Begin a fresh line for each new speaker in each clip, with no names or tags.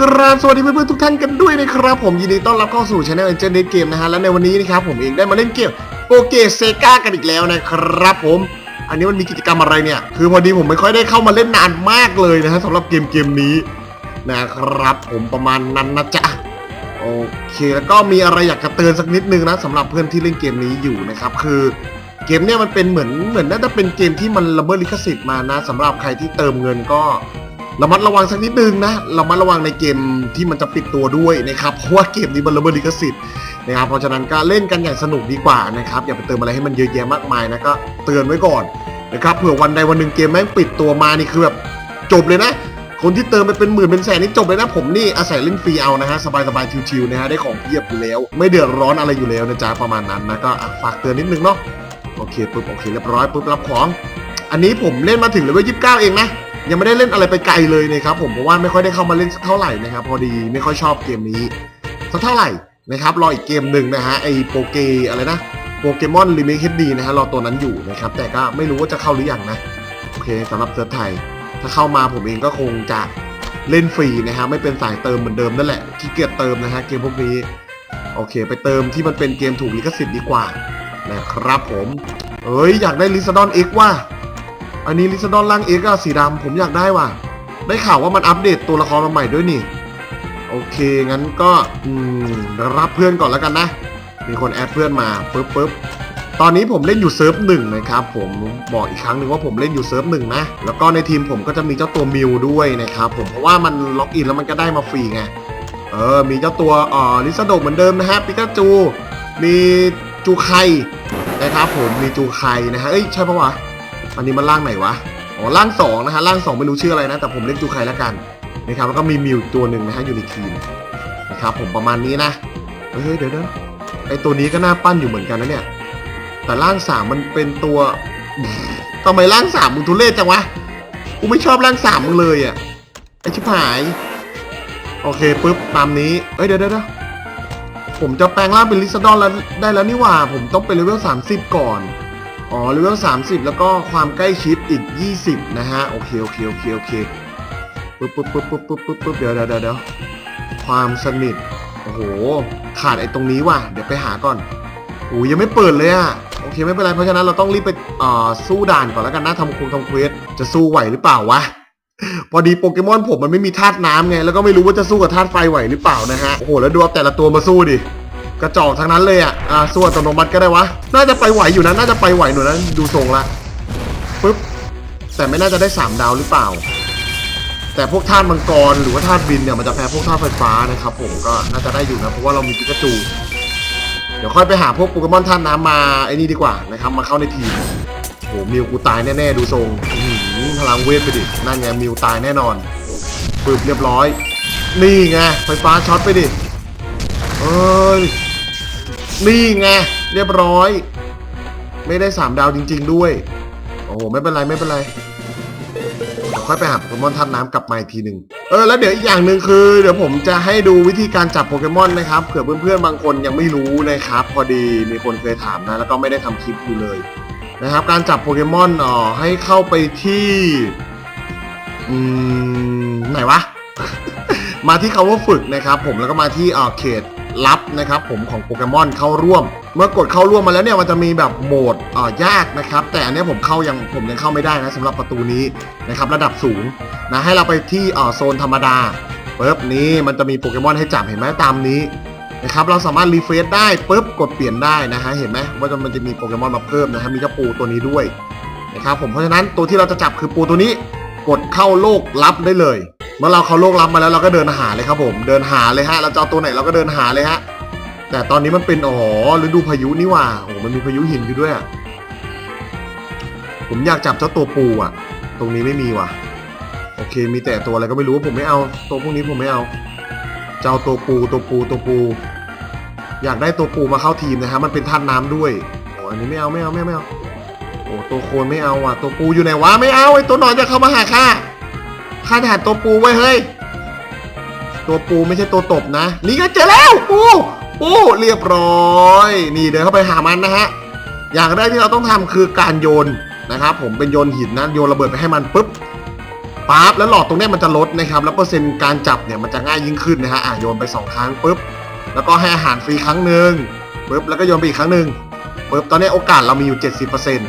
กราบสวัสดีเพื่อนๆทุกท่านกันด้วยนะครับผมยินดีต้อนรับเข้าสู่ช anel เอ็นเจนเกมนะฮะและในวันนี้นะครับผมเองได้มาเล่นเกมโปเกเซกากันอีกแล้วนะครับผม อันนี้มันมีกิจกรรมอะไรเนี่ย คือพอดีผมไม่ค่อยได้เข้ามาเล่นนานมากเลยนะฮะสำหรับเกมเกมนี้นะครับผมประมาณนั้นนะจ๊ะโอเคแล้วก็มีอะไรอยากจะเตือนสักนิดนึงนะสำหรับเพื่อนที่เล่นเกมนี้อยู่นะครับคือเกมเนี่ยมันเป็นเหมือนเหมือนน่าจะเป็นเกมที่มันละเมิดลิขสิทธิ์มานะสำหรับใครที่เติมเงินก็ ระมัดระวังสักนิดนึงนะระมัดระวังในเกมที่มันจะปิดตัวด้วยนะครับเพราะว่าเกมนี้มันละเมิดลิขสิทธิ์นะครับเพราะฉะนั้นก็เล่นกันอย่างสนุกดีกว่านะครับอย่าไปเติมอะไรให้มันเยอะแยะมากมายนะก็เตือนไว้ก่อนนะครับเผื่อวันใดวันหนึ่งเกมแม่งปิดตัวมานี่คือแบบจบเลยนะ คนที่เติมไปเป็นหมื่นเป็นแสนนี่จบเลยนะผมนี่อาศัยเล่นฟรีเอานะฮะสบายๆชิวๆนะฮะได้ของเพียบอยู่แล้ว ไม่เดือดร้อนอะไรอยู่แล้วนะจ๊ะประมาณนั้นนะก็ฝากเตือนนิดนึงเนาะโอเคปุ๊บโอเคเรียบร้อยปุ๊บรับของ อันนี้ผมเล่นมาถึงเลเวลยี่สิบเก้าเองนะ ยังไม่ได้เล่นอะไรไปไกลเลยนะครับผมเพราะว่าไม่ค่อยได้เข้ามาเล่นเท่าไหร่นะครับ พอดีไม่ค่อยชอบเกมนี้สักเท่าไหร่นะครับรออีกเกมหนึ่งนะฮะไอโปเกอะไรนะโปเกมอนรีเมคเฮดดีนะฮะรอตัวนั้นอยู่นะครับแต่ก็ไม่รู้ว่าจะเข้าหรือยังนะโอเคสำหรับเซิร์ฟไทย ถ้าเข้ามาผมเองก็คงจะเล่นฟรีนะฮะไม่เป็นสายเติมเหมือนเดิมนั่นแหละขี้เกียจเติมนะฮะเกมพวกนี้โอเค ไปเติมที่มันเป็นเกมถูกลิขสิทธิ์ดีกว่านะครับผมเอ้ยอยากได้ลิซาดอนเอ็กว่า อันนี้ลิซาดอนล่างเอ็กอะสีดำผมอยากได้ว่ะ ได้ข่าวว่ามันอัปเดตตัวละครมาใหม่ด้วยนี่ โอเค งั้นก็รับเพื่อนก่อนแล้วกันนะ มีคนแอดเพื่อนมาปึ๊บปึ๊บตอนนี้ผมเล่นอยู่เซิร์ฟหนึ่งนะครับผมบอกอีกครั้งหนึ่งว่าผมเล่นอยู่เซิร์ฟหนึ่งนะ แล้วก็ในทีมผมก็จะมีเจ้าตัวมิวด้วยนะครับผมเพราะว่ามันล็อกอินแล้วมันก็ได้มาฟรีไงเออมีเจ้าตัวอ่อลิซาโดเหมือนเดิมนะฮะปิกาจู มีจูไคนะครับผมมีจูไคนะฮะเอ้ยใช่ปะวะ อันนี้มันร่างไหนวะ อ๋อร่างสองนะฮะร่างสองไม่รู้ชื่ออะไรนะ แต่ผมเล่นจูไคแล้วกันนะครับแล้วก็มีมิวตัวหนึ่งนะฮะอยู่ในทีมนะครับผมประมาณนี้นะเฮ้ยเดี๋ยวเดี๋ยวไอตัวนี้ก็น่าปั้นอยู่เหมือนกันนะเนี่ย แต่ร่างสามมันเป็นตัวทำไมร่างสามมึงทุเรศจังวะกูไม่ชอบร่างสามมึงเลยอะไอชิบหาย โอเคปุ๊บตามนี้เอ้ยเดี๋ยวเดี๋ยวผมจะแปลงร่างเป็นลิซาดอนแล้วได้แล้วนี่หว่า ผมต้องเป็นเลเวล30ก่อน อ๋อเลเวล30 แล้วก็ความใกล้ชิดอีก 20 นะฮะ โอเค โอเค โอเค โอเคปึ๊บปึ๊บปึ๊บปึ๊บปึ๊บปึ๊บปึ๊บเดี๋ยวเดี๋ยวเดี๋ยวความสนิท โอ้โห ขาดไอ้ตรงนี้ว่ะ เดี๋ยวไปหาก่อนโอ้ยยังไม่เปิดเลยอะโอเค ไม่เป็นไร เพราะฉะนั้นเราต้องรีบไปอ่อสู้ด่านก่อนแล้วกันนะทำคงทำเควสจะสู้ไหวหรือเปล่าวะ พอดีโปเกมอนผมมันไม่มีธาตุน้ำไง แล้วก็ไม่รู้ว่าจะสู้กับธาตุไฟไหวหรือเปล่านะฮะ โอ้โห แล้วดูเอาแต่ละตัวมาสู้ดิ กระจอกทั้งนั้นเลยอะอ่าสู้อัตโนมัติก็ได้วะ น่าจะไปไหวอยู่นะ น่าจะไปไหวหนูนะดูทรงละปึ๊บ แต่ไม่น่าจะได้สามดาวหรือเปล่า แต่พวกธาตุมังกรหรือว่าธาตุบินเนี่ยมันจะแพ้พวกธาตุไฟฟ้านะครับผมก็น่าจะได้อยู่นะเพราะว่าเรามีปิกาจู เดี๋ยวค่อยไปหาพวกโปเกมอนธาตุน้ำมาไอ้นี่ดีกว่านะครับมาเข้าในทีมโหมิวกูตายแน่ๆดูทรงพลังเวทไปดินั่นไงมิวตายแน่นอนปึ๊บเรียบร้อย นี่ไงไฟฟ้าช็อตไปดิเอ้ย นี่ไงเรียบร้อย ไม่ได้สามดาวจริง ๆ ด้วย โอ้โหไม่เป็นไรไม่เป็นไรค่อยไปหาโปเกมอนท่านน้ำกลับมาอีกทีหนึ่งเออแล้วเดี๋ยวอีกอย่างหนึ่งคือ เดี๋ยวผมจะให้ดูวิธีการจับโปเกมอนนะครับเผื่อเพื่อนๆบางคนยังไม่รู้นะครับ พอดีมีคนเคยถามนะ แล้วก็ไม่ได้ทำคลิปอยู่เลยนะครับ การจับโปเกมอนอ๋อให้เข้าไปที่ อืมไหนวะ มาที่คาว่าฝึกนะครับ ผมแล้วก็มาที่อ่อเขต ลับนะครับผมของโปเกมอนเข้าร่วม เมื่อกดเข้าร่วมมาแล้วเนี่ยมันจะมีแบบโหมดอ่อยากนะครับ แต่อันนี้ผมเข้ายังผมยังเข้าไม่ได้นะสำหรับประตูนี้นะครับระดับสูงนะให้เราไปที่อ่อโซนธรรมดาปุ๊บนี้มันจะมีโปเกมอนให้จับเห็นไหมตามนี้นะครับเราสามารถรีเฟรชได้ปุ๊บกดเปลี่ยนได้นะฮะเห็นไหมว่ามันจะมีโปเกมอนมาเพิ่มนะฮะมีเจ้าปูตัวนี้ด้วยนะครับผมเพราะฉะนั้นตัวที่เราจะจับคือปูตัวนี้ กดเข้าโลกลับได้เลย เมื่อเราเขาโลกลับมาแล้วเราก็เดินหาเลยครับผม เดินหาเลยฮะ เราจะเอาตัวไหนเราก็เดินหาเลยฮะ แต่ตอนนี้มันเป็นอ๋อฤดูพายุนี่ว่าโอ้มันมีพายุหินอยู่ด้วยอะผมอยากจับเจ้าตัวปูอะตรงนี้ไม่มีว่ะ โอเค มีแต่ตัวอะไรก็ไม่รู้ผมไม่เอา ตัวพวกนี้ผมไม่เอา เจะเอาตัวปูตัวปูตัวปู อยากได้ตัวปูมาเข้าทีมนะฮะ มันเป็นท่านน้ำด้วยโอ้อันนี้ไม่เอาไม่เอาไม่เอาไม่เอาโอ้ตัวโคนไม่เอาอะ ตัวปูอยู่ไหนวะไม่เอาไอ้ตัวหนอนจะเข้ามาหาข้า ข้าจะหาตัวปูไว้เฮ้ย ตัวปูไม่ใช่ตัวตบนะ นี่ก็เจอแล้วปูปูเรียบร้อย นี่เดินเข้าไปหามันนะฮะ อย่างแรกที่เราต้องทำคือการโยนนะครับ ผมเป็นโยนหินนะโยนระเบิดไปให้มันปุ๊บปั๊บแล้วหลอดตรงนี้มันจะลดนะครับ แล้วเปอร์เซ็นต์การจับเนี่ยมันจะง่ายยิ่งขึ้นนะฮะอะโยนไปสองครั้งปุ๊บแล้วก็ให้อาหารฟรีครั้งหนึ่งปุ๊บแล้วก็โยนไปอีกครั้งหนึ่งปุ๊บตอนนี้โอกาสเรามีอยู่ 70%น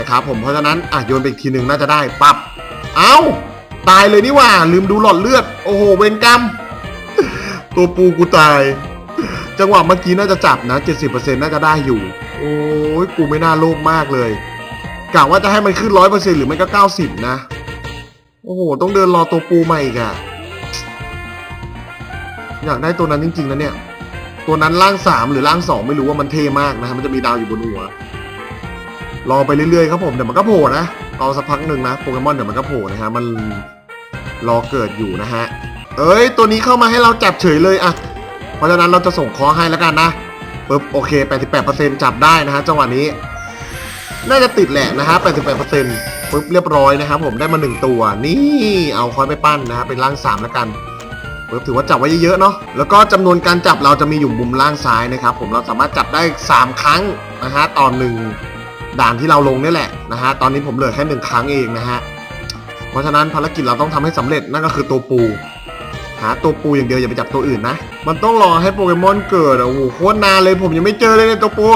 ะครับผมเพราะฉะนั้นอะโยนไปอีกทีหนึ่งน่าจะได้ปั๊บเอ้า ตายเลยนี่ว่า ลืมดูหลอดเลือด โอ้โห เวรกรรม ตัวปูกูตาย จังหวะเมื่อกี้น่าจะจับนะ 70%น่าจะได้อยู่ โอ้ยกูไม่น่าโลภมากเลยกะว่าจะให้มันขึ้น100%หรือไม่ก็90นะ โอ้โห ต้องเดินรอตัวปูใหม่อีกอะอยากได้ตัวนั้นจริง ๆนะเนี่ย ตัวนั้นร่างสามหรือร่างสองไม่รู้ว่ามันเท่มากนะฮะมันจะมีดาวอยู่บนหัว รอไปเรื่อยๆครับผมเดี๋ยวมันก็โผล่นะ รอสักพักหนึ่งนะโปเกมอนเดี๋ยวมันก็โผล่นะฮะมันรอเกิดอยู่นะฮะ เอ้ย ตัวนี้เข้ามาให้เราจับเฉยเลยอะเพราะฉะนั้นเราจะส่งคอให้แล้วกันนะปึ๊บโอเค 88%จับได้นะฮะจังหวะนี้ น่าจะติดแหละนะฮะ 88%ปึ๊บเรียบร้อยนะครับผมได้มาหนึ่งตัว นี่เอาคอยไปปั้นนะฮะเป็นร่างสามแล้วกันปึ๊บถือว่าจับไว้เยอะๆเนาะแล้วก็จำนวนการจับเราจะมีอยู่มุมล่างซ้ายนะครับผมเราสามารถจับได้สามครั้งนะฮะตอนหนึ่ง ด่านที่เราลงนี่แหละนะฮะตอนนี้ผมเหลือแค่หนึ่งครั้งเองนะฮะเพราะฉะนั้นภารกิจเราต้องทำให้สำเร็จนั่นก็คือตัวปู หาตัวปูอย่างเดียวอย่าไปจับตัวอื่นนะ มันต้องรอให้โปเกมอนเกิดอะโอ้โหโคตรนานเลยผมยังไม่เจอเลยในยตัวปู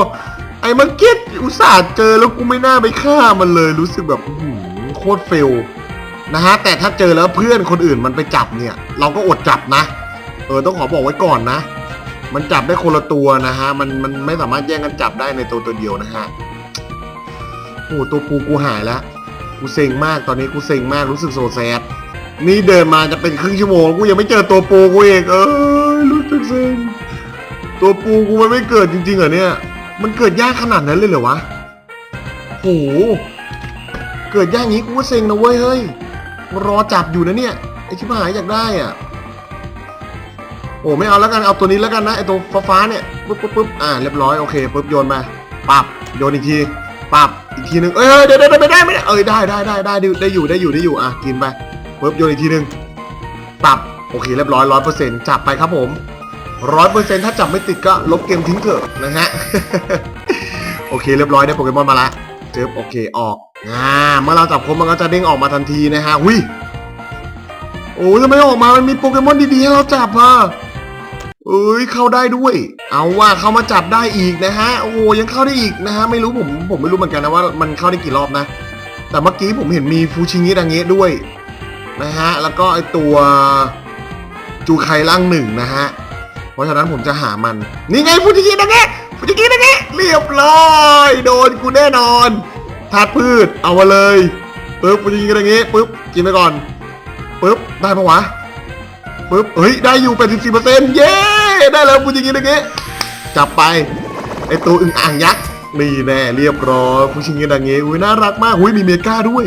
ไอ้เมื่อกี้อุตส่าห์เจอแล้วกูไม่น่าไปฆ่ามันเลยรู้สึกแบบโคตรเฟลนะฮะแต่ถ้าเจอแล้วเพื่อนคนอื่นมันไปจับเนี่ย เราก็อดจับนะ เออต้องขอบอกไว้ก่อนนะ มันจับได้คนละตัวนะฮะมันมันไม่สามารถแย่งกันจับได้ในตัวตัวเดียวนะฮะ โอ้โหตัวปูกูหายแล้วกูเซ็งมากตอนนี้กูเซ็งมากรู้สึกโซแซดนี่เดินมาจะเป็นครึ่งชั่วโมงกูยังไม่เจอตัวปูกูเองเอ้ยรู้สึกเซ็งตัวปูกูมันไม่เกิดจริงๆเหรอเนี่ย มันเกิดยากขนาดนั้นเลยเหรอวะโหเกิดยากงี้กูก็เซ็งนะเว้ยเฮ้ยรอจับอยู่นะเนี่ยไอชิบหายอยากได้อะโอ้ไม่เอาแล้วกันเอาตัวนี้แล้วกันนะไอตัวฟ้าๆเนี่ยปุ๊บปุ๊บปุ๊บอ่าเรียบร้อยโอเคปุ๊บโยนมาปับโยนอีกทีปับ ทีหนึ่งเอ้ยเอ้ยเดี๋ยวเดี๋ยวไม่ได้ไม่ได้เอ้ยได้ได้ได้ได้ได้ได้อยู่ได้อยู่ได้อยู่อะกินไปปุ๊บโยนอีกทีหนึ่งปับโอเคเรียบร้อยร้อยเปอร์เซ็นต์จับไปครับผมร้อยเปอร์เซ็นต์ถ้าจับไม่ติดก็ลบเกมทิ้งเถอะนะฮะโอเคเรียบร้อยได้โปเกมอนมาละเจอโอเคออกอ่าเมื่อเราจับครบมันก็จะเด้งออกมาทันทีนะฮะหุยโอ้ยทำไมออกมามันมีโปเกมอนดีๆให้เราจับอะ เอ้ยเข้าได้ด้วย เอาว่าเข้ามาจับได้อีกนะฮะ โอ้ยังเข้าได้อีกนะฮะ ไม่รู้ผมผมไม่รู้เหมือนกันนะว่ามันเข้าได้กี่รอบนะ แต่เมื่อกี้ผมเห็นมีฟูชิงิดังเงะด้วยนะฮะ แล้วก็ไอตัวจูไคล่างหนึ่งนะฮะ เพราะฉะนั้นผมจะหามัน นี่ไงฟูชิงิดังเงะฟูชิงิดังเงะเรียบร้อย โดนกูแน่นอนธาตุพืชเอามาเลยปึ๊บฟูชิงิดังเงะปึ๊บกินไปก่อนปึ๊บได้ปะวะปึ๊บเฮ้ยได้อยู่84%เย้ ได้แล้วพูดอย่างนี้เมื่อกี้จับไปไอตัวอึ่งอ่างยักษ์นี่แน่เรียบร้อยผู้ชิงกันดังงี้อุ้ยน่ารักมากอุ้ยมีเมกาด้วย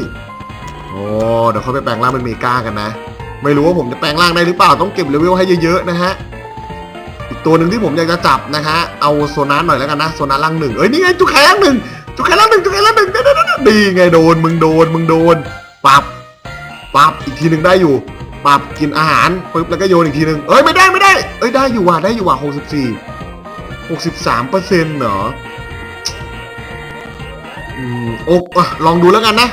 โอ้เดี๋ยวเขาไปแปลงร่างเป็นเมกากันนะ ไม่รู้ว่าผมจะแปลงร่างได้หรือเปล่าต้องเก็บเลเวลให้เยอะๆนะฮะอีกตัวหนึ่งที่ผมอยากจะจับนะฮะเอาโซนัสหน่อยแล้วกันนะโซนัสร่างหนึ่งเอ้ยนี่ไงจุกแขนร่างหนึ่งจุกแขนร่างหนึ่งจุกแขนร่างหนึ่งดีไงโดนมึงโดนมึงโดนปับปับอีกทีหนึ่งได้อยู่ ปับกินอาหารปึ๊บแล้วก็โยนอีกทีหนึ่งเอ้ยไม่ได้ไม่ได้เอ้ยได้อยู่ว่ะได้อยู่ว่ะหกสิบสี่หกสิบสามเปอร์เซ็นต์เหรออืมโอกอะลองดูแล้วกันนะ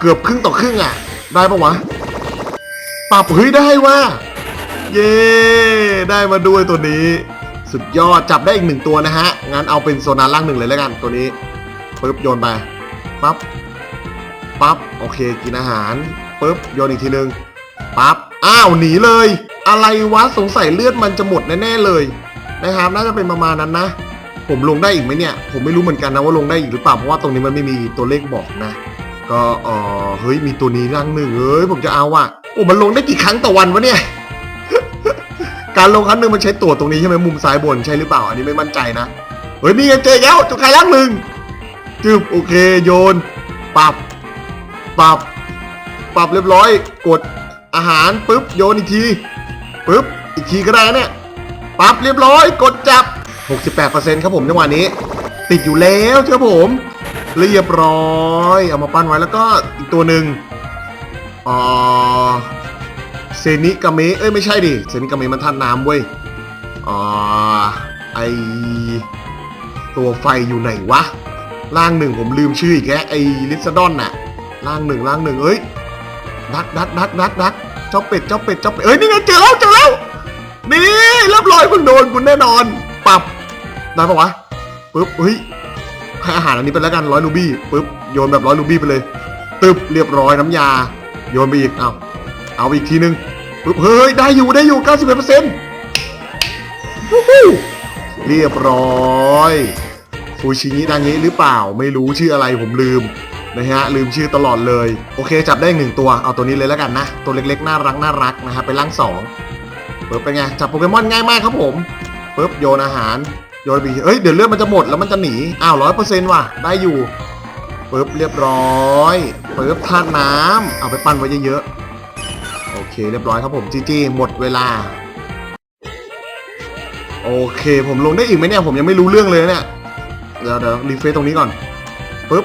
เกือบครึ่งต่อครึ่งอะ ได้ปะวะปับเฮ้ยได้ว่ะเย้ได้มาด้วยตัวนี้ สุดยอดจับได้อีกหนึ่งตัวนะฮะงั้นเอาเป็นโซนาล่างหนึ่งเลยแล้วกันตัวนี้ปึ๊บโยนไปปั๊บปั๊บโอเคกินอาหารปึ๊บโยนอีกทีหนึ่งปั๊บ อ้าวหนีเลย อะไรวะสงสัยเลือดมันจะหมดแน่ๆเลยนะครับ น่าจะเป็นประมาณนั้นนะ ผมลงได้อีกไหมเนี่ย ผมไม่รู้เหมือนกันนะว่าลงได้อีกหรือเปล่าเพราะว่าตรงนี้มันไม่มีตัวเลขบอกนะ ก็เออเฮ้ยมีตัวนี้ร่างหนึ่งเอ้ยผมจะเอาอะโอ้มันลงได้กี่ครั้งต่อวันวะเนี่ยการลงครั้งหนึ่งมันใช้ตัวตรงนี้ใช่ไหมมุมซ้ายบนใช่หรือเปล่า อันนี้ไม่มั่นใจนะเฮ้ยนี่ไงเจอแล้วจุกไข่ร่างหนึ่งจึบโอเคโยนปรับปรับปรับเรียบร้อยกด อาหารปุ๊บโยนอีกทีปุ๊บอีกทีก็ได้นเนี่ยปรับเรียบร้อย กดจับ 68%ครับผมจังหวะนี้ ติดอยู่แล้วเชื่อผม เรียบร้อย เอามาปั้นไว้แล้วก็อีกตัวหนึ่งอ่าเซนิกาเมเอ้ยไม่ใช่ดิเซนิกาเมมันท่านน้ำเว้ยอ่าไอตัวไฟอยู่ไหนวะร่างหนึ่งผมลืมชื่ออีกแกไอลิซดอนน่ะร่างหนึ่งร่างหนึ่งเอ้ยดักดักดักดักดัก จ้าเป็ดเจ้าเป็ดเจ้าเป็ดเอ้ยนี่ไงเจอแล้วเจอแล้วนี่เรียบร้อยคุณโดนคุณแน่นอนปับได้ปะวะปึ๊บเฮ้ยให้อาหารอันนี้ไปแล้วกันร้อยลูบี้ปึ๊บโยนแบบร้อยลูบี้ไปเลยตึบเรียบร้อยน้ำยา โยนไปอีกเอาเอาอีกทีนึงปึ๊บเฮ้ยได้อยู่ได้อยู่ 91%เปอร์เซ็นต์เรียบร้อยฟูชิงิดังนี้หรือเปล่าไม่รู้ชื่ออะไรผมลืม นะฮะลืมชื่อตลอดเลย โอเค จับได้หนึ่งตัวเอาตัวนี้เลยแล้วกันนะ ตัวเล็กๆน่ารักน่ารักนะฮะเป็นร่างสองเปิดเป็นไงจับโปเกมอนง่ายมากครับผมปึ๊บโยนอาหารโยนไปเฮ้ยเดี๋ยวเลือดมันจะหมดแล้วมันจะหนีอ้าวร้อยเปอร์เซ็นต์ว่ะได้อยู่ปึ๊บเรียบร้อยปึ๊บธาน้ำเอาไปปั้นไว้เยอะๆโอเคเรียบร้อยครับผมจีจีหมดเวลาโอเค ผมลงได้อีกไหมเนี่ยผมยังไม่รู้เรื่องเลยเนี่ยเดี๋ยวเดี๋ยวรีเฟซตรงนี้ก่อนปึ๊บ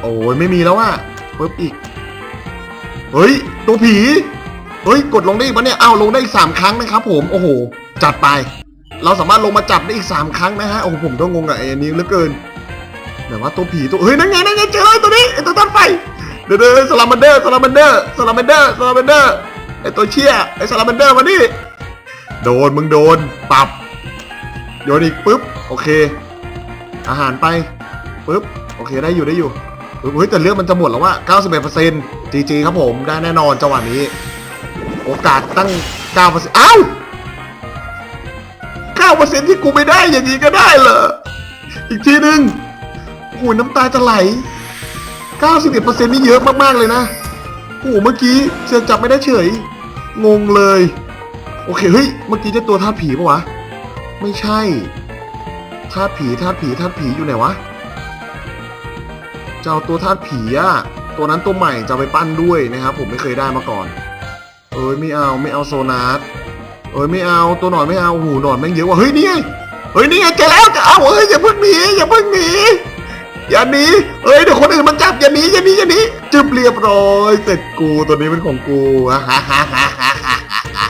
โอ้ยไม่มีแล้วอะปึ๊บอีก เฮ้ย ตัวผี เฮ้ย กดลงได้อีกปะเนี่ย อ้าว ลงได้อีกสามครั้งนะครับผม โอ้โห จัดไป เราสามารถลงมาจับได้อีกสามครั้งนะฮะ โอ้โห ผมก็งงกับไอ้นี้เหลือเกินแต่ว่าตัวผีตัว เฮ้ย นั่นไง นั่นไง เจอตัวนี้ไอ้ตัวต้นไฟ เดี๋ยวเดี๋ยวสลามันเดอร์ สลามันเดอร์ สลามันเดอร์ สลามันเดอร์ ไอ้ตัวเชี่ย ไอ้สลามันเดอร์มานี่โดน มึงโดน ปรับ โยนอีกปุ๊บ โอเค อาหารไปปุ๊บ โอเค ได้อยู่ ได้อยู่ เฮ้ยแต่เลือดมันจะหมดแล้วว่า91%จีจีครับผมได้แน่นอนจังหวะนี้ โอกาสตั้ง 9%อ้าว9%ที่กูไม่ได้อย่างนี้ก็ได้เหรอ อีกทีหนึ่งโอ้โหน้ำตาจะไหล 91%นี่เยอะมาก ๆ เลยนะ โอ้โหเมื่อกี้เสือจับไม่ได้เฉย งงเลย โอเค เฮ้ย เมื่อกี้จะตัวท่าผีปะวะ ไม่ใช่ท่าผีท่าผีท่าผีอยู่ไหนวะ จะเอาตัวธาตุผีอะตัวนั้นตัวใหม่จะเอาไปปั้นด้วยนะครับ ผมไม่เคยได้มาก่อน เอ้ยไม่เอาไม่เอาโซนาร์เอ้ยไม่เอาตัวหนอนไม่เอาหูหนอนแม่งเยอะว่ะเฮ้ยนี่ไงเฮ้ยนี่ไงเจอแล้วจะเอาเฮ้ยอย่าเพิ่งหนีอย่าเพิ่งหนีอย่าหนีเอ้ยเดี๋ยวคนอื่นมันจับอย่าหนีอย่าหนีอย่าหนีจึบเรียบร้อยเสร็จกูตัวนี้เป็นของกูฮ่าฮ่าฮ่าฮ่าฮ่าฮ่า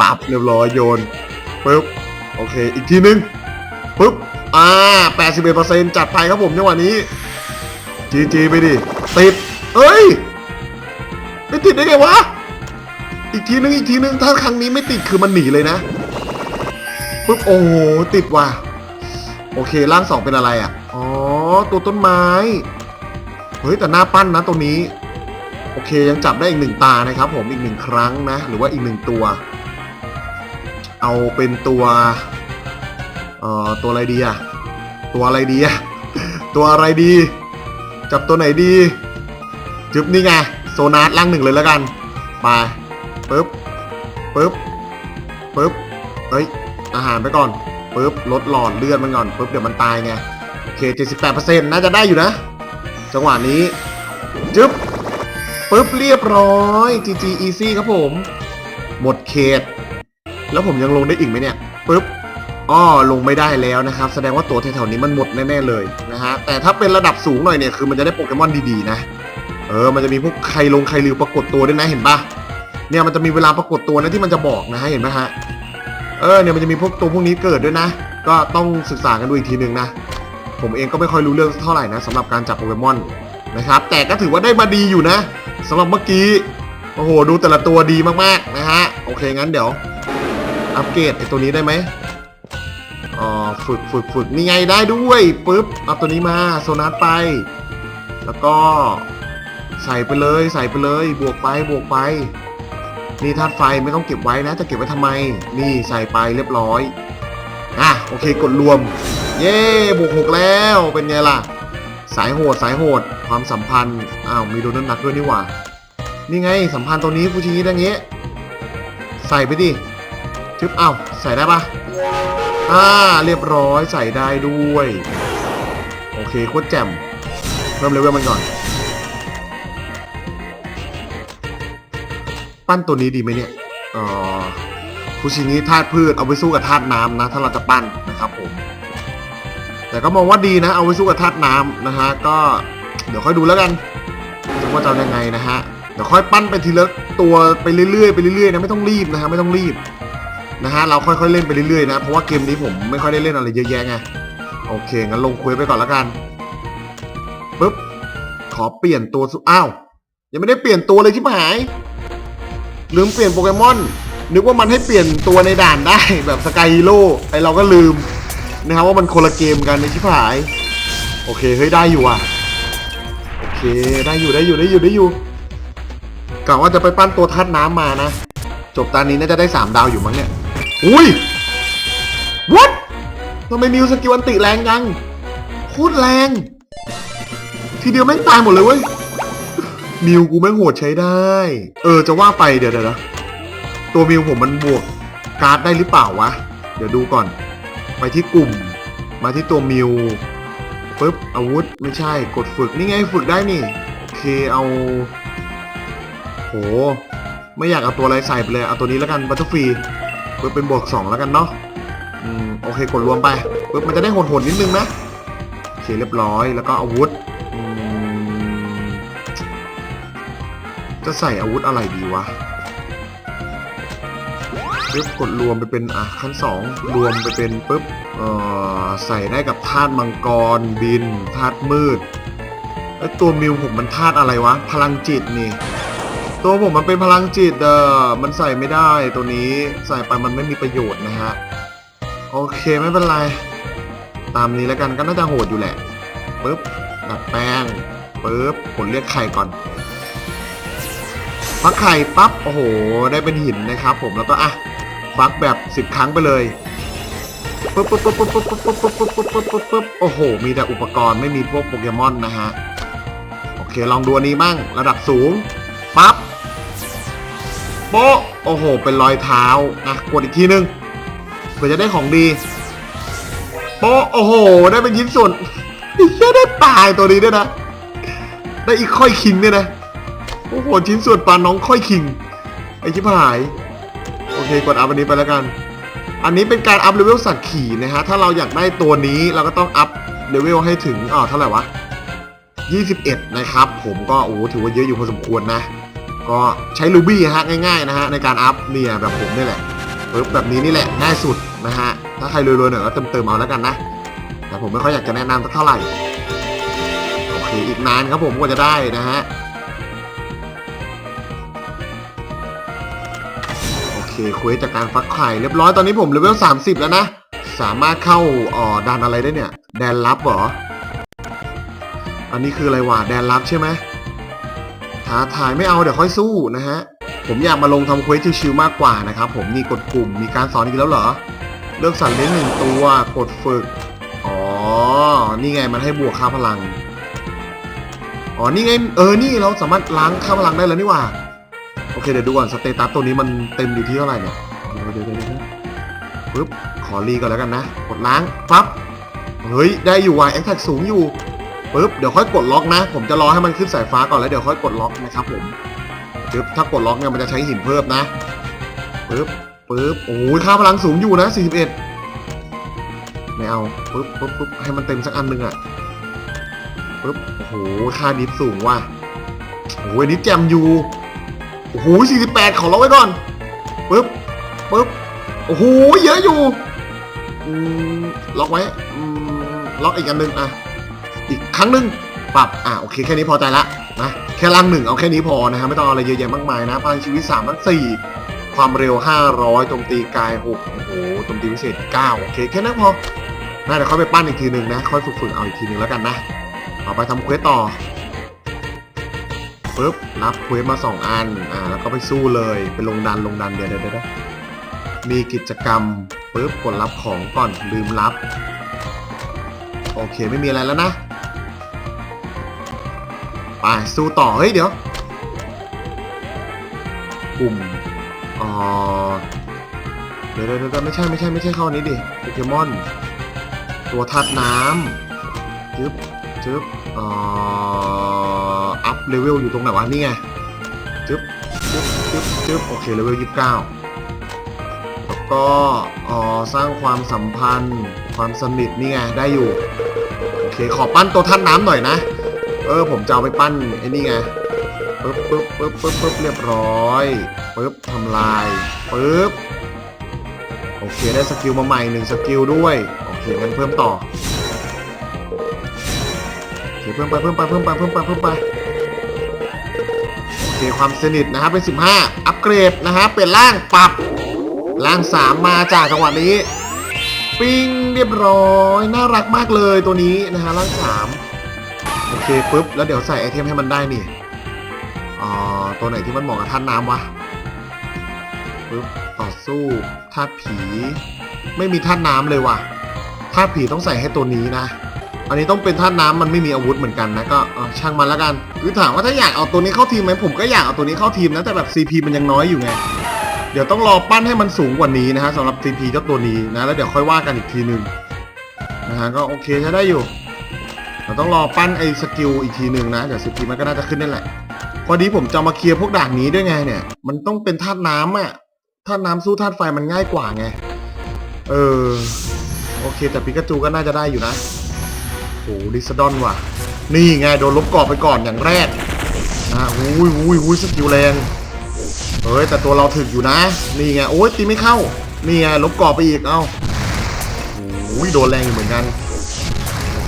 ปับเรียบร้อยโยนปึ๊บโอเคอีกทีนึงปึ๊บอ่า81%จัดไปครับผมจังหวะนี้ จีจีไปดิติดเอ้ย ไม่ติดได้ไงวะ อีกทีนึงอีกทีนึงถ้าครั้งนี้ไม่ติดคือมันหนีเลยนะปุ๊บโอ้โหติดว่ะโอเคร่างสองเป็นอะไรอะอ๋อตัวต้นไม้เฮ้ยแต่หน้าปั้นนะตัวนี้ โอเคยังจับได้อีกหนึ่งตานะครับ ผมอีกหนึ่งครั้งนะ หรือว่าอีกหนึ่งตัว เอาเป็นตัวเอ่อตัวอะไรดีอะตัวอะไรดีอะตัวอะไรดี จับตัวไหนดี จึบนี่ไง โซนาร์ล่างหนึ่งเลยแล้วกัน ไปปึ๊บปึ๊บปึ๊บเฮ้ย อาหารไปก่อนปึ๊บลดหลอดเลือดมันก่อนปึ๊บเดี๋ยวมันตายไง โอเค78%น่าจะได้อยู่นะ จังหวะนี้จึ๊บปึ๊บเรียบร้อย GG easy ครับผม หมดเขต แล้วผมยังลงได้อีกไหมเนี่ยปึ๊บ อ้อลงไม่ได้แล้วนะครับ แสดงว่าตัวแถวๆนี้มันหมดแน่ๆเลยนะฮะแต่ถ้าเป็นระดับสูงหน่อยเนี่ยคือมันจะได้โปเกมอนดีๆนะเออมันจะมีพวกใครลงใครริวปรากฏตัวด้วยนะเห็นปะเนี่ยมันจะมีเวลาปรากฏตัวนะที่มันจะบอกนะฮะเห็นไหมฮะเออเนี่ยมันจะมีพวกตัวพวกนี้เกิดด้วยนะ ก็ต้องศึกษากันดูอีกทีหนึ่งนะผมเองก็ไม่ค่อยรู้เรื่องเท่าไหร่นะสำหรับการจับโปเกมอนนะครับ แต่ก็ถือว่าได้มาดีอยู่นะสำหรับเมื่อกี้โอ้โหดูแต่ละตัวดีมากๆนะฮะโอเคงั้นเดี๋ยวอัปเกรดไอตัวนี้ได้ไหม อ๋อฝึกฝึกฝึกนี่ไงได้ด้วยปุ๊บเอาตัวนี้มาโซนัสไป แล้วก็ใส่ไปเลยใส่ไปเลย บวกไปบวกไป นี่ธาตุไฟไม่ต้องเก็บไว้นะ จะเก็บไว้ทำไม นี่ใส่ไปเรียบร้อยอะโอเคกดรวม เย้บวกหกแล้วเป็นไงล่ะ สายโหดสายโหด ความสัมพันธ์อ้าวมีโดนัทนักด้วยนี่หว่านี่ไงสัมพันธ์ตัวนี้ฟูชิงิดังเงี้ ใส่ไปดิชึบอ้าวใส่ได้ปะ อ่าเรียบร้อยใส่ได้ด้วย โอเคโคตรแจ่มเพิ่มเลเวลมันก่อน ปั้นตัวนี้ดีไหมเนี่ยเอ่อฟูชินี้ธาตุพืชเอาไปสู้กับธาตุน้ำนะ ถ้าเราจะปั้นนะครับผม แต่ก็มองว่าดีนะ เอาไปสู้กับธาตุน้ำนะฮะก็เดี๋ยวค่อยดูแล้วกันว่าจะยังไงนะฮะเดี๋ยวค่อยปั้นไปทีละตัวไปเรื่อยๆไปเรื่อยๆนะไม่ต้องรีบนะฮะไม่ต้องรีบ นะฮะเราค่อยๆเล่นไปเรื่อยๆนะเพราะว่าเกมนี้ผมไม่ค่อยได้เล่นอะไรเยอะแยะไงโอเคงั้นลงคุยไปก่อนแล้วกันปุ๊บขอเปลี่ยนตัวสุอ้าวยังไม่ได้เปลี่ยนตัวเลยที่หายลืมเปลี่ยนโปเกมอนนึกว่ามันให้เปลี่ยนตัวในด่านได้แบบสกายฮีโร่ไอเราก็ลืมนะครับว่ามันคนละเกมกันในชิบหาย โอเคเฮ้ยได้อยู่อะโอเคได้อยู่ได้อยู่ได้อยู่ได้อยู่กะว่าจะไปปั้นตัวทัดน้ำมานะ จบตอนนี้น่าจะได้สามดาวอยู่มั้งเนี่ย อุ้ย what ทำไมมิวสกิลอันติแรงจังโคตรแรง ทีเดียวแม่งตายหมดเลยเว้ย มิวกูแม่งโหดใช้ได้ เออจะว่าไปเดี๋ยวเดี๋ยวนะตัวมิวผมมันบวกการ์ดได้หรือเปล่าวะ เดี๋ยวดูก่อน ไปที่กลุ่ม มาที่ตัวมิวปึ๊บอาวุธไม่ใช่กดฝึกนี่ไงฝึกได้นี่โอเคเอาโห ไม่อยากเอาตัวอะไรใส่ไปเลย เอาตัวนี้แล้วกันบัตเตอร์ฟรี ปึ๊บเป็นบวกสองแล้วกันเนาะอืมโอเคกดรวมไปปึ๊บมันจะได้โหดๆนิดนึงนะโอเคเรียบร้อยแล้วก็อาวุธอืมจะใส่อาวุธอะไรดีวะปึ๊บกดรวมไปเป็นอะขั้นสองรวมไปเป็นปึ๊บเอ่อใส่ได้กับธาตุมังกรบินธาตุมืดไอตัวมิวผมมันธาตุอะไรวะ พลังจิตนี่ ตัวผมมันเป็นพลังจิตเออมันใส่ไม่ได้ตัวนี้ใส่ไปมันไม่มีประโยชน์นะฮะ โอเคไม่เป็นไร ตามนี้แล้วกันก็น่าจะโหดอยู่แหละปึ๊บดัดแป้งปึ๊บผลเรียกไข่ก่อนฟักไข่ปั๊บโอ้โห ได้เป็นหินนะครับ ผมแล้วก็อะฟักแบบสิบครั้งไปเลยปึ๊บปึ๊บปึ๊บปึ๊บปึ๊บปึ๊บปึ๊บปึ๊บปึ๊บปึ๊บปึ๊บปึ๊บโอ้โห มีแต่อุปกรณ์ไม่มีพวกโปเกมอนนะฮะ โอเค ลองดูอันนี้มั่งระดับสูงปั๊บ โป๊ะโอ้โห เป็นรอยเท้านะกดอีกทีนึงเผื่อจะได้ของดีโป๊ะโอ้โห ได้เป็นชิ้นส่วนเหี้ยได้ตายตัวนี้ด้วยนะ ได้อีกค่อยคิงด้วยนะโอ้โหชิ้นส่วนปลาน้องค่อยคิงไอชิบหาย โอเคกดอัพอันนี้ไปแล้วกัน อันนี้เป็นการอัพเลเวลสัตว์ขี่นะฮะถ้าเราอยากได้ตัวนี้เราก็ต้องอัพเลเวลให้ถึงอ๋อเท่าไหร่วะ21 นะครับ ผมก็โอ้ถือว่าเยอะอยู่พอสมควรนะ ก็ใช้ลูบี้ฮะง่ายๆนะฮะในการอัพเนี่ยแบบผมนี่แหละปึ๊บแบบนี้นี่แหละง่ายสุดนะฮะถ้าใครรวยๆหน่อยก็เติมๆเอาแล้วกันนะแต่ผมไม่ค่อยอยากจะแนะนำสักเท่าไหร่โอเคอีกนานครับผมกว่าจะได้นะฮะโอเคคุยจากการฟักไข่เรียบร้อยตอนนี้ผมเลเวล30 แล้วนะสามารถเข้าอ่อดันอะไรได้เนี่ยแดนลับเหรออันนี้คืออะไรวะแดนลับใช่ไหม ท้าทายไม่เอาเดี๋ยวค่อยสู้นะฮะ ผมอยากมาลงทำเควสชิวๆมากกว่านะครับ ผมนี่กดกลุ่มมีการสอนอีกแล้วเหรอ เลือกสัตว์เลี้ยงหนึ่งตัวกดฝึก อ๋อ นี่ไงมันให้บวกค่าพลัง อ๋อ นี่ไง เออ นี่เราสามารถล้างค่าพลังได้แล้วนี่ว่า โอเคเดี๋ยวดูก่อนสเตตัสตัวนี้มันเต็มอยู่ที่เท่าไหร่เนี่ยเดี๋ยวเดี๋ยวเดี๋ยวปึ๊บ ขอรีก่อนแล้วกันนะ กดล้างปั๊บ เฮ้ย ได้อยู่ว่ะแอคแท็กสูงอยู่ ปึ๊บเดี๋ยวค่อยกดล็อกนะ ผมจะรอให้มันขึ้นสายฟ้าก่อนแล้วเดี๋ยวค่อยกดล็อกนะครับผมปึ๊บถ้ากดล็อกเนี่ยมันจะใช้หินเพิ่มนะปึ๊บปึ๊บโอ้ยค่าพลังสูงอยู่นะ 41 ไม่เอาปึ๊บปึ๊บปึ๊บให้มันเต็มสักอันหนึ่งอะปึ๊บโอ้โหค่าดิฟสูงว่ะโอ้ยดิฟแจมอยู่โอ้โห48 ขอล็อกไว้ก่อนปึ๊บปึ๊บโอ้โหเยอะอยู่อืมล็อกไว้อืมล็อกอีกอันหนึ่งอะ อีกครั้งหนึ่งปรับอะโอเคแค่นี้พอใจละนะแค่ล่างหนึ่งเอาแค่นี้พอนะฮะไม่ต้องเอาอะไรเยอะแยะมากมายนะพลังชีวิต3ทั้ง4ความเร็ว 500โจมตีกาย6โอ้โหโจมตีพิเศษ9โอเคแค่นั้นพอนะเดี๋ยวค่อยไปปั้นอีกทีหนึ่งนะค่อยฝึกๆเอาอีกทีหนึ่งแล้วกันนะต่อไปทำเควสต่อปึ๊บรับเควสมา 2 อันอ่าแล้วก็ไปสู้เลยไปลงดันลงดันเดี๋ยวเดี๋ยวเดี๋ยวมีกิจกรรมปึ๊บกดรับของก่อนลืมรับ โอเคไม่มีอะไรแล้วนะ ไปสู้ต่อ เฮ้ยเดี๋ยวกลุ่ม อ๋อ เดี๋ยวเดี๋ยวไม่ใช่ไม่ใช่ไม่ใช่เข้าอันนี้ดิโปเกมอน ตัวทัดน้ำจึ๊บจึ๊บอ่ออัพเลเวลอยู่ตรงไหนวะนี่ไงจึ๊บจึ๊บจึ๊บจึ๊บโอเคเลเวลยี่สิบเก้าแล้วก็อ่อสร้างความสัมพันธ์ ความสนิทนี่ไงได้อยู่ โอเคขอปั้นตัวท่านน้ำหน่อยนะ เออผมจะเอาไปปั้นไอ้นี่ไงปึ๊บปึ๊บปึ๊บปึ๊บปึ๊บเรียบร้อยปึ๊บทำลายปึ๊บโอเคได้สกิลมาใหม่หนึ่งสกิลด้วยโอเคงั้นเพิ่มต่อโอเคเพิ่มไปเพิ่มไปเพิ่มไปเพิ่มไปเพิ่มไปโอเคความสนิทนะครับเป็น 15 อัปเกรดนะฮะเป็นร่างปรับร่าง 3 มาจากจังหวะนี้ ปิ้งเรียบร้อย น่ารักมากเลยตัวนี้นะฮะร่าง 3 โอเคปุ๊บ แล้วเดี๋ยวใส่ไอเทมให้มันได้นี่อ๋อตัวไหนที่มันเหมาะกับท่านน้ำวะปุ๊บต่อสู้ธาผีไม่มีธาตุน้ำเลยว่ะธาผีต้องใส่ให้ตัวนี้นะ อันนี้ต้องเป็นธาตุน้ำมันไม่มีอาวุธเหมือนกันนะก็ช่างมันแล้วกันคือถามว่าถ้าอยากเอาตัวนี้เข้าทีมไหมผมก็อยากเอาตัวนี้เข้าทีมนะแต่แบบ CP มันยังน้อยอยู่ไงเดี๋ยวต้องรอปั้นให้มันสูงกว่านี้นะฮะสำหรับ CP เจ้าตัวนี้นะแล้วเดี๋ยวค่อยว่ากันอีกทีหนึ่งนะฮะก็โอเคใช้ได้อยู่ เราต้องรอปั้นไอ้สกิลอีกทีหนึ่งนะเดี๋ยว CP มันก็น่าจะขึ้นนั่นแหละพอดีผมจะมาเคลียร์พวกด่านนี้ด้วยไงเนี่ย มันต้องเป็นธาตุน้ำอะธาตุน้ำสู้ธาตุไฟมันง่ายกว่าไง เออ โอเค แต่ปิกาจูก็น่าจะได้อยู่นะโอ้ดิสดอนว่ะ นี่ไงโดนลบกรอบไปก่อนอย่างแรกนะอุ้ยอุ้ยอุ้ยสกิลแรงเฮ้ยแต่ตัวเราถึกอยู่นะ นี่ไงโอ้ยตีไม่เข้า นี่ไงลบกรอบไปอีกเอ้าโอ้ยโดนแรงอยู่เหมือนกัน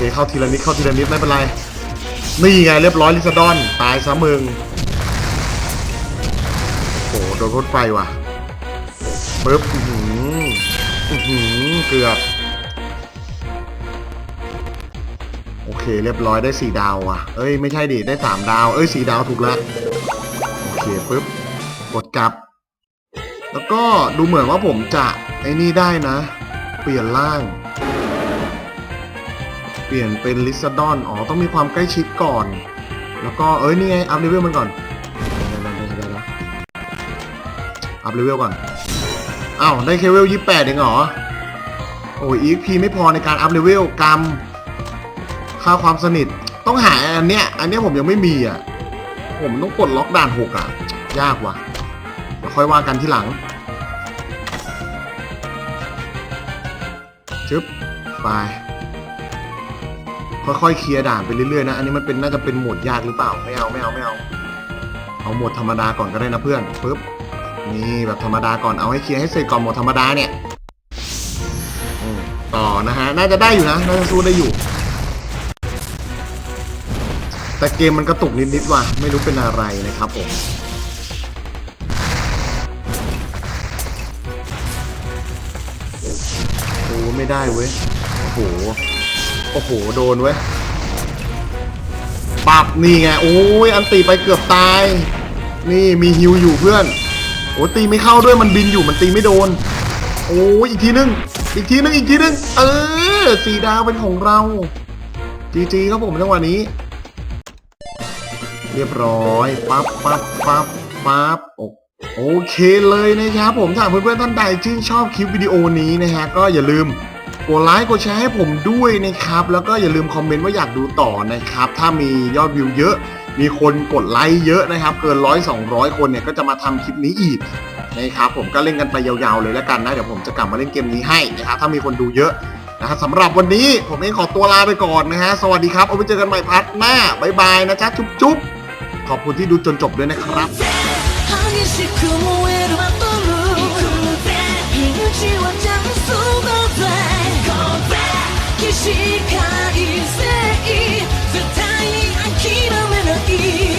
เคเข้าทีละนิดเข้าทีละนิดไม่เป็นไร นี่ไงเรียบร้อยลิซาดอน ตายซะมึงโอ้โหโดนรถไฟว่ะปึ๊บอือหืออื้อหือเกือบ โอเคเรียบร้อยได้สี่ดาวอะ เอ้ยไม่ใช่ดิได้สามดาว เอ้ยสี่ดาวถูกแล้วโอเคปึ๊บกดกลับ แล้วก็ดูเหมือนว่าผมจะไอ้นี่ได้นะ เปลี่ยนร่าง ปลี่ยนเป็นลิซาดอนอ๋อ ต้องมีความใกล้ชิดก่อน แล้วก็เอ้ย นี่ไง อัพเลเวลมันก่อนเดี๋ยวๆๆๆนะอัพเลเวลก่อน อ้าว ได้แค่เลเวลยี่แปดเองเหรอ โอ้ย EXP ไม่พอในการอัพเลเวลกรรม ค่าความสนิท ต้องหาอันเนี้ย อันเนี้ยผมยังไม่มีอะ ผมต้องกดล็อกด่านหกอะ ยากว่ะเดี๋ยวค่อยว่ากันที่หลังจึ๊บไป ค่อยๆเคลียร์ด่านไปเรื่อยๆนะ อันนี้มันเป็นน่าจะเป็นโหมดยากหรือเปล่า ไม่เอาไม่เอาไม่เอา เอาโหมดธรรมดาก่อนก็ได้นะเพื่อนปึ๊บ นี่แบบธรรมดาก่อน เอาให้เคลียร์ให้เสร็จก่อนโหมดธรรมดาเนี่ยต่อนะฮะ น่าจะได้อยู่นะ น่าจะสู้ได้อยู่ แต่เกมมันกระตุกนิดๆว่ะ ไม่รู้เป็นอะไรนะครับผมโอ้ไม่ได้เว้ย โอ้โห โอ้โห โดนเว้ยปับนี่ไง โอ้ย อันตีไปเกือบตาย นี่มีฮิวอยู่เพื่อน โอ้ตีไม่เข้าด้วยมันบินอยู่มันตีไม่โดน โอ้ยอีกทีนึง อีกทีนึง อีกทีนึง เออสีดาวเป็นของเรา จีจีครับผมจังหวะนี้ เรียบร้อยปั๊บปั๊บปั๊บปั๊บโอโอเคเลยนะครับผมถ้าเพื่อนๆท่านใดชื่นชอบคลิปวิดีโอนี้นะฮะก็อย่าลืม กดไลค์กดแชร์ให้ผมด้วยนะครับ แล้วก็อย่าลืมคอมเมนต์ว่าอยากดูต่อนะครับ ถ้ามียอดวิวเยอะ มีคนกดไลค์เยอะนะครับ เกินร้อยสองร้อยคนเนี่ยก็จะมาทำคลิปนี้อีกนะครับผมก็เล่นกันไปยาวๆเลยแล้วกันนะ เดี๋ยวผมจะกลับมาเล่นเกมนี้ให้นะครับ ถ้ามีคนดูเยอะนะครับสำหรับวันนี้ผมเองขอตัวลาไปก่อนนะฮะ สวัสดีครับ เอาไปเจอกันใหม่พัทหน้าบายบายนะจ๊ะจุ๊บๆ ขอบคุณที่ดูจนจบด้วยนะครับ
しかい絶対に諦めない。